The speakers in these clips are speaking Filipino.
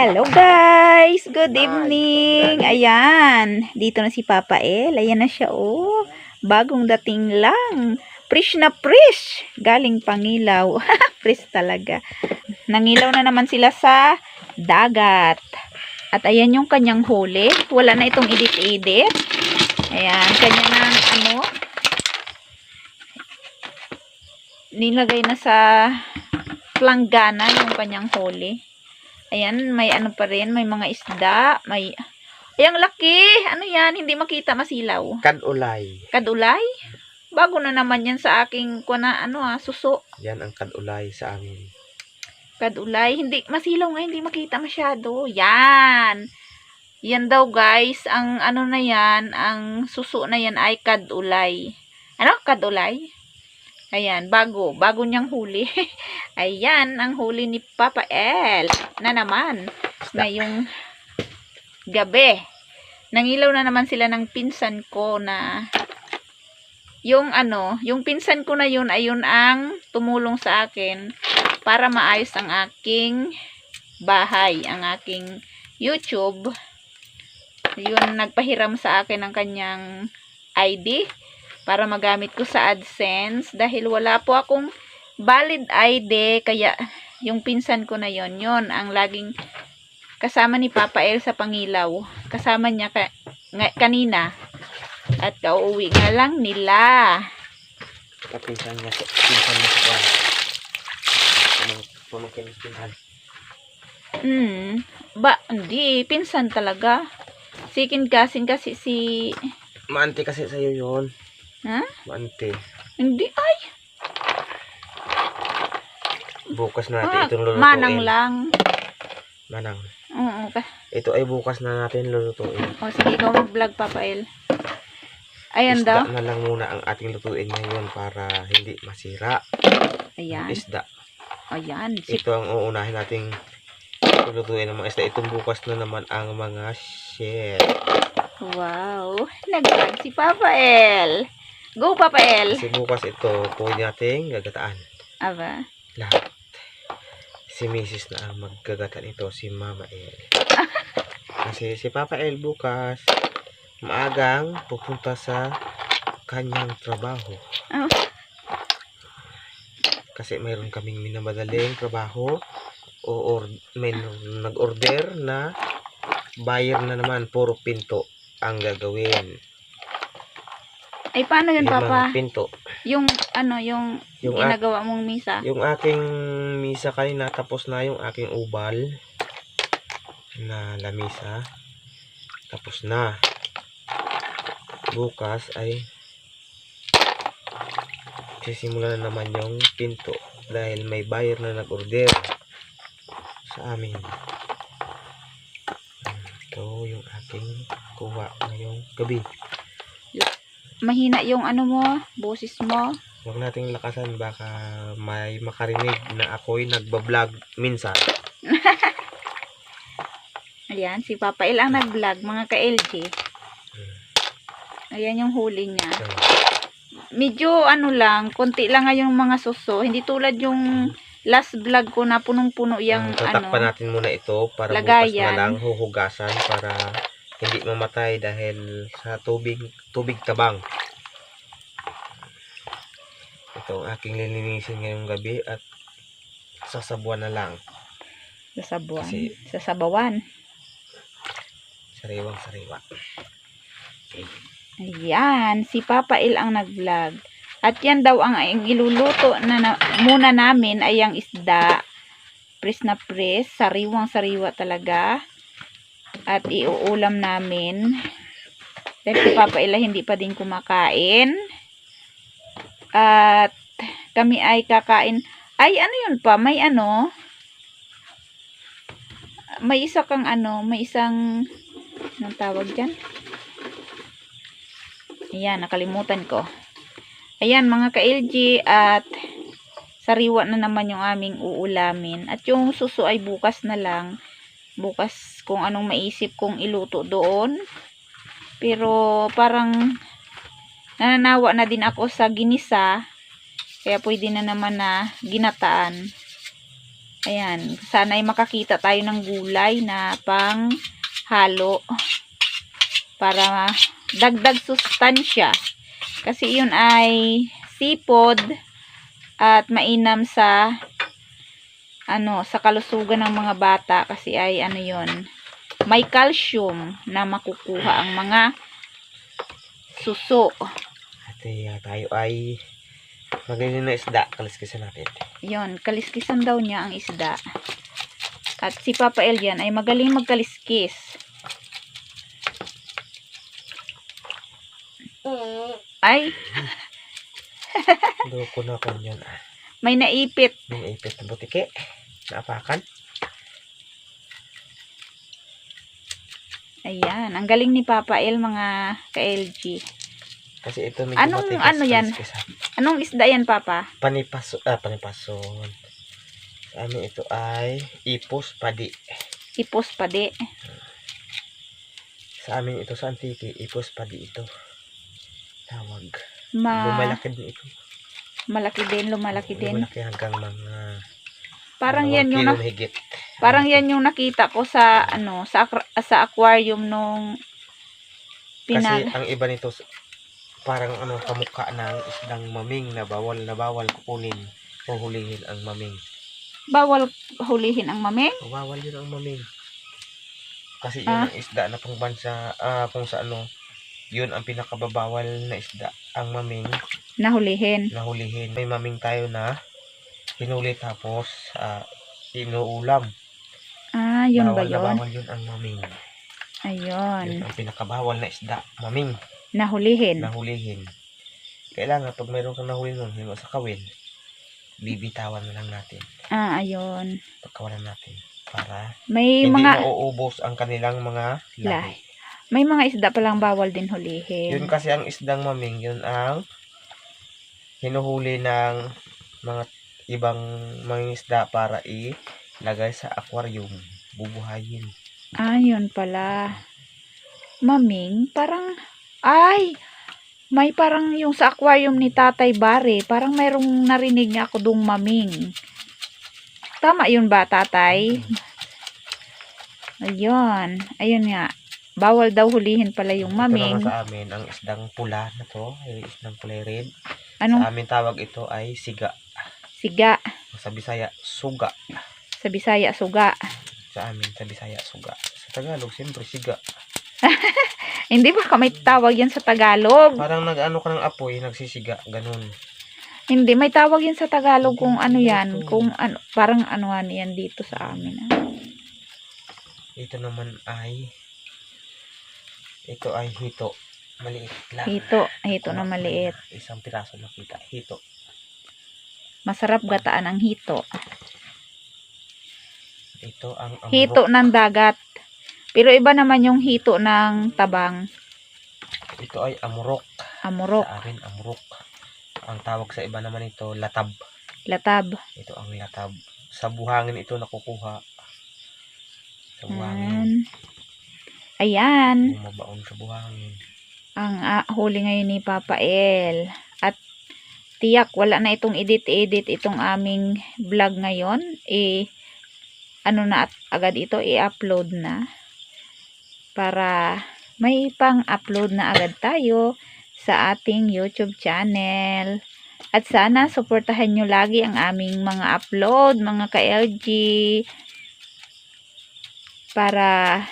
Hello guys! Good evening! Ayan, dito na si Papa El. Ayan na siya oh. Bagong dating lang. Fresh na fresh. Galing Pangilaw. fresh talaga. Nangilaw na naman sila sa dagat. At ayan yung kanyang huli. Wala na itong edit-edit. Ayan, kanya na ano. Nilagay na sa planggana yung kanyang huli. Ayan, may ano pa rin, may mga isda, may... Ay, ang laki! Ano yan? Hindi makita masilaw. Kadulay. Kadulay? Bago na naman yan sa aking, kuna, ano ah, suso. Yan ang kadulay sa amin. Kadulay. Hindi, masilaw nga, hindi makita masyado. Yan! Yan daw guys, ang ano na yan, ang suso na yan ay kadulay. Ano? Kadulay? Ayan, bago. Bago niyang huli. Ayan, ang huli ni Papa El. Na naman. Ngayong gabi. Nangilaw na naman sila ng pinsan ko na yung ano, yung pinsan ko na yun ay yun ang tumulong sa akin para maayos ang aking bahay, ang aking YouTube. Yun, nagpahiram sa akin ng kanyang ID para magamit ko sa AdSense dahil wala po akong valid ID kaya yung pinsan ko na yon yon ang laging kasama ni Papa El sa Pangilaw. Kasama niya ka, nga, kanina. At kauwi nga lang nila. Kapinsan niya sa pinsan niya sa ng pinsan. hmm. Ba hindi. Pinsan talaga. Sikin kasing kasi si Maante kasi sa'yo yun. Ha Maante. hindi ay Bukas na natin ah, itong lulutuin. manang lang Manang. oo ka Ito ay bukas na natin lulutuin. o sige ikaw mag vlog Papa El ayan daw Isda na lang muna ang ating lutuin ngayon para hindi masira. ayan Isda. ayan Ito ang uunahin nating lulutuin ng mga isda. Itong bukas na naman ang mga shell. Wow! Nag-vlog si Papa El. Go, Papa El! Kasi bukas ito, pwede nating gagataan. Aba. lahat. Si Mrs. na ang maggagatan ito, si Mama El. Kasi si Papa El bukas, maagang pupunta sa kanyang trabaho. Oh. Kasi mayroon kaming minamadaling trabaho o or, may nag-order na buyer na naman, puro pinto ang gagawin. Ay, paano yun, Papa? pinto. Yung, ano, yung, Yung, ginagawa mong misa. Yung aking misa kanina tapos na yung aking ubal na lamisa. Tapos na. Bukas ay sisimula na naman yung pinto dahil may buyer na nag-order sa amin. Ito yung aking kuha ngayong gabi. Mahina yung, ano mo, boses mo. Huwag nating lakasan baka may makarinig na ako'y nagbablog minsan. Ayan, si Papa El ang nag-vlog, mga ka-LG. Ayan yung huli niya. Medyo, ano lang, konti lang nga yung mga suso. Hindi tulad yung last vlog ko na punong-puno yung, tatakpan ano. natin muna ito para lagayan. bukas na lang huhugasan para hindi mamatay dahil sa tubig tubig tabang. Ito ang aking lilinisin ngayong gabi at sasabuan na lang. Sa sabuan. Kasi- Sa sabawan. Sariwang sariwa. Ayan, si Papa Il ang nag-vlog. At yan daw ang, ang iluluto na, na muna namin ay ang isda. Pres na pres, sariwang sariwa talaga. At iuulam namin. Dahil si Papa Il ay hindi pa din kumakain. At kami ay kakain. Ay, ano yun pa? May ano? May isa kang ano, may isang, anong tawag dyan? Ayan, nakalimutan ko. Ayan, mga ka-LG at sariwa na naman yung aming uulamin. At yung suso ay bukas na lang. Bukas kung anong maisip kong iluto doon. Pero parang nananawa na din ako sa ginisa. Kaya pwede na naman na ginataan. Ayan, sana ay makakita tayo ng gulay na pang halo para dagdag sustansya. Kasi yun ay sipod at mainam sa ano, sa kalusugan ng mga bata kasi ay ano yun, may calcium na makukuha ang mga suso. At eh, tayo ay magaling na isda. Kaliskisan natin. Yon, kaliskisan daw niya ang isda. At si Papa El yan ay magaling magkaliskis. Ay, Doon ko na ko yan. Ah. may naipit. May ipit na butike. Naapakan. Ayan, ang galing ni Papa El mga ka-LG. Kasi ito medyo Anong matigas. ano yan? kaliskisan. Anong isda yan, Papa? Panipaso. Ah, panipason. Sa amin ito ay ipos padi. Ipos pa di. Sa amin ito sa Antique, ipos padi ito. Tawag. Ma Lumalaki din ito. malaki din, lumalaki din. Lumalaki hanggang mga Parang mga yan yung na, mahigit. parang yan yung nakita ko sa ano, sa sa aquarium nung pinag Kasi ang iba nito parang ano kamukha ng isdang maming na bawal na bawal kukunin o hulihin ang maming. bawal hulihin ang mameng. O, bawal yun ang maming. Kasi yun Ah. ang isda na pangbansa ah, kung sa ano yun ang pinakababawal na isda ang maming Nahulihin. na hulihin. May maming tayo na hinuli tapos ah, inuulam. Ah, yun ba bawal na yun? bawal yun ang maming. Yun Ayun. ang pinakabawal na isda. Maming. Nahulihin. nahulihin. Kailangan pag mayroon kang nahuli nun, mo sa kawin, bibitawan na lang natin. Ah, ayun. Pagkawalan natin. Para May hindi mga mauubos ang kanilang mga lahi. Lahi. may mga isda palang bawal din hulihin. Yun kasi ang isdang maming, yun ang hinuhuli ng mga ibang mga isda para ilagay sa aquarium. Bubuhayin. Ah, yun pala. Maming, parang, ay, may parang yung sa aquarium ni Tatay Bare, parang mayroong narinig niya ako dung maming. Tama yun ba, Tatay? Ayun. Ayun nga. Bawal daw hulihin pala yung Ito maming. naman sa amin, ang isdang pula na to, yung isdang kulay red. Anong Sa amin tawag ito ay siga. Siga? Sa Bisaya, suga. Sa Bisaya, suga. Sa amin, sa Bisaya, suga. Sa Tagalog, siyempre, siga. Hindi ba may tawag yan sa Tagalog? Parang nag-ano ka ng apoy, nagsisiga, ganun. Hindi, may tawag yan sa Tagalog kung ano yan. Kung ano, parang ano ano yan dito sa amin. ah. Ito naman ay, ito ay hito. Maliit lang. Hito, hito na maliit. Isang piraso nakita. Hito. Masarap gataan ang hito. Ito ang amurok. Hito ng dagat. Pero iba naman yung hito ng tabang. Ito ay amurok. Amurok, Sa amin, amurok. Ang tawag sa iba naman ito, latab. latab. Ito ang latab. Sa buhangin ito nakukuha. Sa buhangin. Ayan. Ayan. Mabaon sa buhangin. Ang ah, huli ngayon ni Papa El. At tiyak, wala na itong edit-edit itong aming vlog ngayon. Eh, ano na at agad ito, i-upload na. Para may pang-upload na agad tayo sa ating YouTube channel. At sana, suportahan nyo lagi ang aming mga upload, mga ka-LG. Para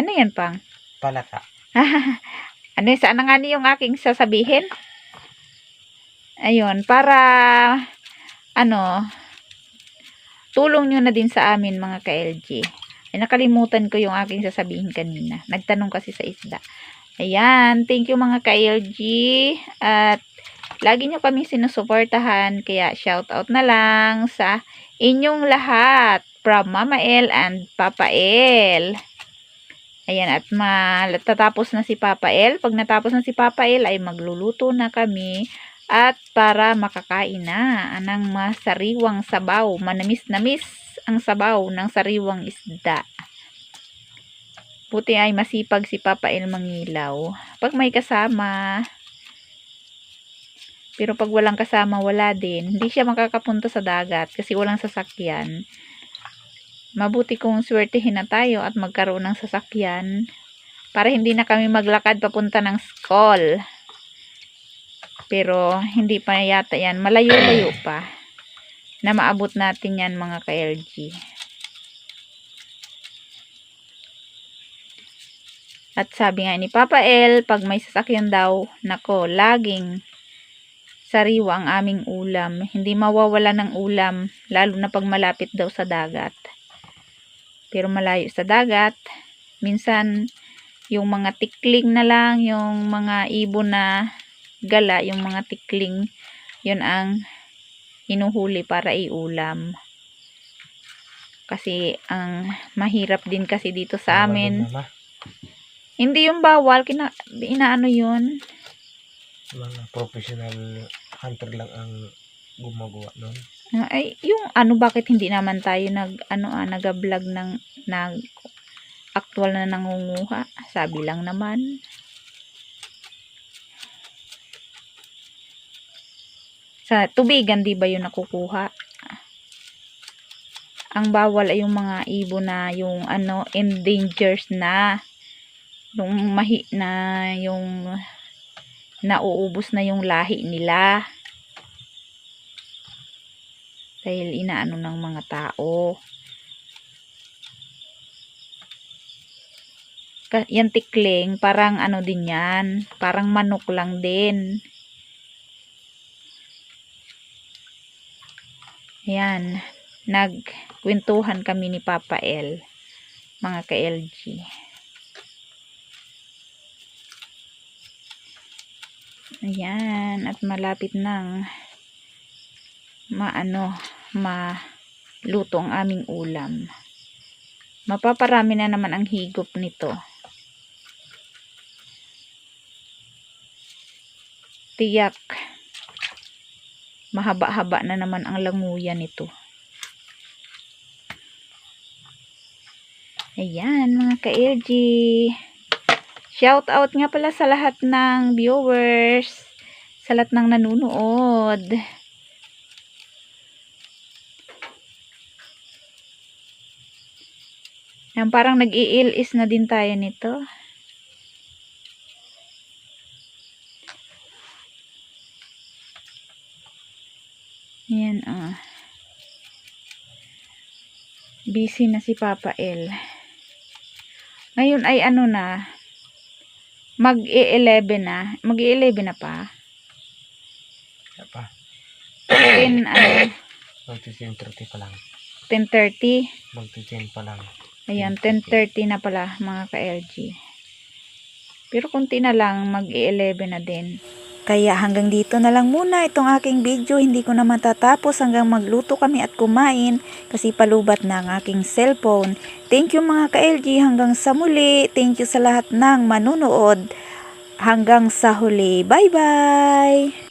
Ano yan pang? Palaka. Ano? Saan na nga yung aking sasabihin? Ayun, para ano, tulong nyo na din sa amin mga ka-LG. Ay, nakalimutan ko yung aking sasabihin kanina. Nagtanong kasi sa isda. Ayan, thank you mga ka-LG. At lagi nyo kami sinusuportahan. Kaya shout out na lang sa inyong lahat. From Mama El and Papa El. Ayan, at matatapos na si Papa El. Pag natapos na si Papa El, ay magluluto na kami. At para makakain na ng masariwang sabaw. Manamis-namis ang sabaw ng sariwang isda. Buti ay masipag si Papa El mangilaw. Pag may kasama. Pero pag walang kasama, wala din. Hindi siya makakapunta sa dagat kasi walang sasakyan. Mabuti kung swertihin na tayo at magkaroon ng sasakyan para hindi na kami maglakad papunta ng school. Pero hindi pa yata yan. Malayo-layo pa na maabot natin yan mga ka-LG. At sabi nga ni Papa L, pag may sasakyan daw, nako, laging sariwa ang aming ulam. Hindi mawawala ng ulam, lalo na pag malapit daw sa dagat. Pero malayo sa dagat, minsan yung mga tikling na lang, yung mga ibon na gala, yung mga tikling, yun ang hinuhuli para iulam. Kasi ang mahirap din kasi dito sa amin. Hindi yung bawal, kina, inaano yun. Mga professional hunter lang ang gumagawa nun. Ay, yung ano, bakit hindi naman tayo nag, ano ah, nag-vlog ng, nag, actual na nangunguha. Sabi lang naman. Sa tubigan, di ba yun nakukuha? Ang bawal ay yung mga ibon na yung ano, endangers na. Yung mahi na yung nauubos na yung lahi nila dahil inaano ng mga tao. Yan tikling, parang ano din yan, parang manok lang din. Yan, nagkwentuhan kami ni Papa L, mga ka-LG. Ayan, at malapit nang maano, maluto ang aming ulam. Mapaparami na naman ang higop nito. Tiyak. Mahaba-haba na naman ang languya nito. Ayan, mga ka-LG. Shout out nga pala sa lahat ng viewers, sa lahat ng nanunood. Yan, parang nag-iilis na din tayo nito. Yan, ah. Busy na si Papa L. Ngayon ay ano na, mag-11 na. Mag-11 na pa. Pa. 10, ano, Magti-10 30 pa lang. 10.30. Magti-10 pa lang. Ayan, 10.30 na pala mga ka-LG. Pero konti na lang, mag-11 na din. Kaya hanggang dito na lang muna itong aking video. Hindi ko na matatapos hanggang magluto kami at kumain kasi palubat na ang aking cellphone. Thank you mga ka-LG hanggang sa muli. Thank you sa lahat ng manunood. Hanggang sa huli. Bye-bye!